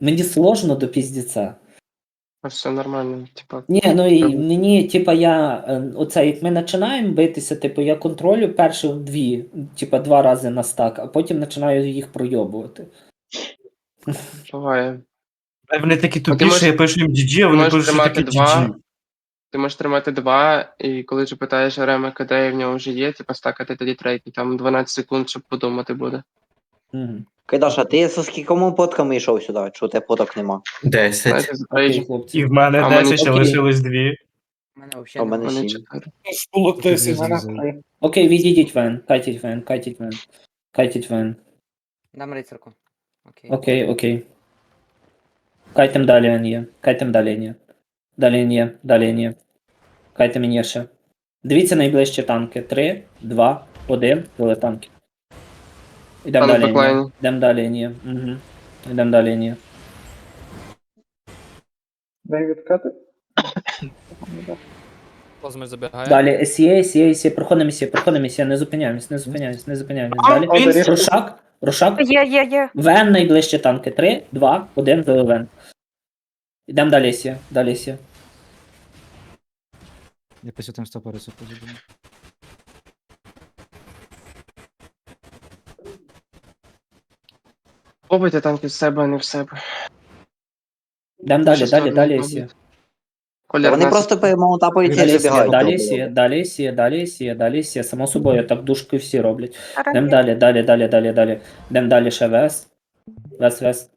Мені сложно до піздіця. А все нормально, типа. Ні, ну і мені, типа, я е, оце, як ми починаємо битися, типу, я контролю перші дві, типа, два рази на стак, а потім починаю їх пройобувати. Буває. А Вони такі А ти тупі, можеш- що я пишу їм GG, а вони пишуть що тримати два. GG. Ти можеш тримати два, і коли ти питаєш Рема, КД в нього вже є, типа стакати тоді трейки, там 12 секунд, щоб подумати буде. Угу. Кайдаша, ти з скількома потками йшов сюди? Чого тебе поток нема? Знаєте, 10. за Окей, трейджі. хлопці. І в мене А мене 10, ще окей. лишилось дві. У мене А в взагалі мене сім. Було 10 Ти мене. зрозумів. Окей, відійдіть вен, кайтіть вен, кайтіть вен. Кайтіть вен. Дам рицарку. Окей. Окей, окей. Кайтем далі Ан'є. Кайтем далі Ан'є. Далі Ан'є, далі Ан'є. Кайтем Ан'є ще. Дивіться найближчі танки. 3, 2, 1, були танки. Ідемо Там далі беклайн. Ідемо далі Ан'є. Угу. Ідемо далі Ан'є. Дай відкати. Плазмер забігає. Далі SEA, SEA, SEA. Проходимо SEA, проходимо SEA. Не зупиняємось, не зупиняємось, не зупиняємось. А, Далі. блін, Рошак, Рошак. Є, є, є. Вен найближчі танки. 3, 2, 1, вели Вен. Ідемо далі SEA, далі SEA. Я після тим стопа рисунку Пробуйте танки в себе, а не в себе. Ідемо далі, Щас далі, далі пробуйте. SEA. Колір Вони нас- просто перемонтапують і Далі сіє, забігають. далі сіє, далі сіє, далі сіє, далі сіє. Само собою, так дужки всі роблять. Йдем далі, далі, далі, далі, далі. Йдем далі ще вес. Вес, вес.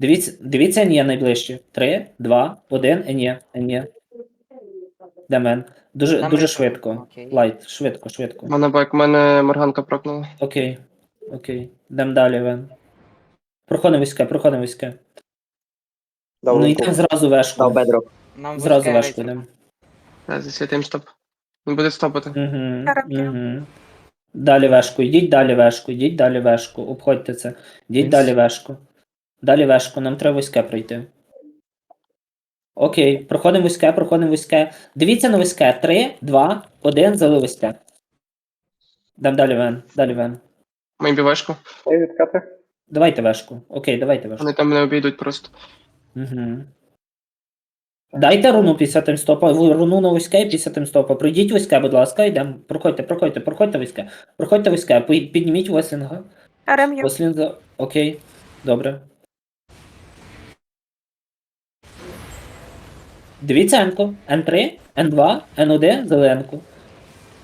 Дивіться, дивіться Енє найближче. Три, два, один, Енє, Енє. Демен. Дуже, Там дуже швидко. Окей. Лайт, швидко, швидко. Мене бак, мене морганка прокнула. Окей, окей. Йдем далі, Вен. Проходимо війська, проходимо війська. Дав Ну руку. йдемо зразу Дав вешку. бедро. Нам Зразу вузьке вешку йдемо. Я засвітим стоп. Він буде стопити. Угу, Терапія. угу. Далі вешку, йдіть далі вешку, йдіть далі вешку, обходьте це. Йдіть далі вешку. Далі вешку, нам треба вузьке пройти. Окей, проходимо вузьке, проходимо вузьке. Дивіться на вузьке. 3, 2, 1, зали вузьке. Дам далі вен, далі вен. Ми бівешку. Відкати. Давайте вешку. Окей, давайте вешку. Вони там не обійдуть просто. Угу. Дайте руну після таймстопа, ви руну на вузьке і після таймстопа. Пройдіть вузьке, будь ласка, йдемо. Проходьте, проходьте, проходьте вузьке. Проходьте вузьке, Пи- підніміть Вослінга. Рем'я. Вослінга, окей, добре. Дивіться Енку. N3, N2, N1, зеленку.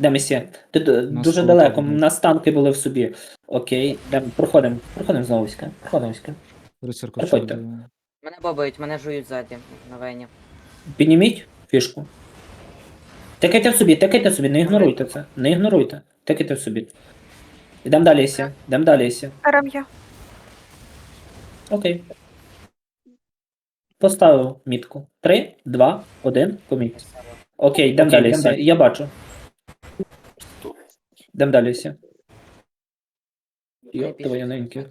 Де ми сі? Ти д- Нас дуже коло далеко, у нас танки були в собі. Окей, проходимо, проходимо знову вузьке. Проходимо Приходьте. Мене бобають, мене жують ззаді на вені. Підніміть фішку. Тикайте в собі, тикайте в собі, не ігноруйте це. Не ігноруйте. Тикайте в собі. Ідемо далі, Ісі. Ідемо далі, Ісі. Рем'я. Окей. Поставив мітку. 3, 2, 1, поміть. Окей, йдемо Окей, далі, йдем далі. Я бачу. Йдемо далі, Ісі. Йоп, твоє неньке.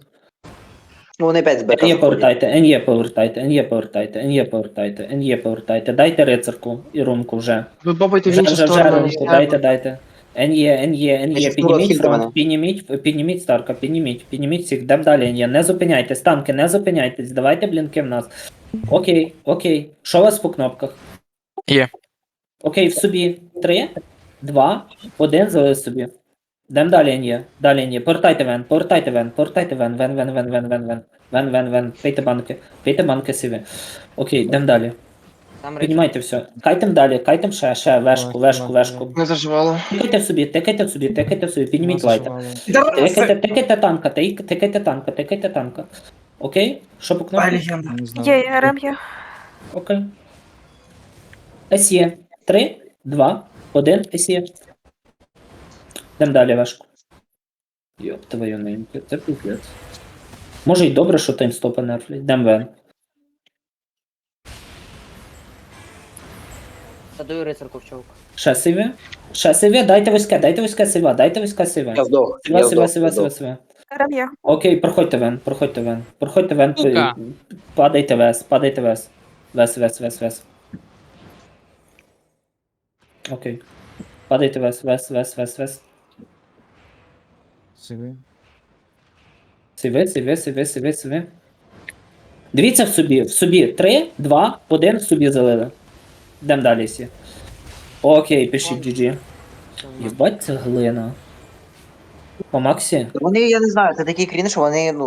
Ну вони опять з бека. НЄ повертайте, НЄ повертайте, НЄ повертайте, НЄ повертайте, НЄ повертайте. Дайте рицарку і рунку вже. Ви бобайте в Вже, іншу вже, вже сторону. рунку, дайте, дайте. НЄ, НЄ, НЄ, підніміть фронт, підніміть, підніміть Старка, підніміть, підніміть всіх, дам далі НЄ, не зупиняйтесь, танки, не зупиняйтесь, давайте блінки в нас. Окей, окей, що у вас по кнопках? Є. Окей, в собі, три, два, один, залиш собі. Дам далі НЄ, далі НЄ, повертайте вен, повертайте вен, повертайте вен, вен, вен, вен, вен, вен, вен, вен, вен, вен, пийте банки, пийте банки сиві. Окей, дам далі. Там. Піднімайте все. Кайтем далі, кайтем ще, ще, вешку, вешку, вешку. Не заживало. Тикайте в собі, тикайте в собі, тикайте в собі, підніміть лайта. Тикайте, тикайте танка, тикайте танка, тикайте танка. Окей? Що по кнопці? Не знаю. Є. Окей. СЄ. 3, 2, 1, СЄ. Йдем далі вешку. Йоп, твою неньку, це пиздець. Може й добре, що таймстопа нерфлять. Йдем вен. Задую рицарку в човк. Ще сиве. Ще сиве, дайте вузьке, дайте вузьке сива, дайте. Я здох. Сива, Я сива, здох. сива, я сива, здох. сива. Окей, проходьте вен, проходьте вен. Проходьте вен, Сука. падайте вес, падайте вес. Вес, вес, вес, вес. Окей. Падайте вес, вес, вес, вес, вес. Сиви. Сиви, сиви, сиви, сиви, сиве. Дивіться в собі, в собі 3, 2, 1 в собі залили. Йдемо далі всі. Окей, пишіть GG. Єбать, це глина. По Максі? Вони, я не знаю, це такий крінж, що вони, ну,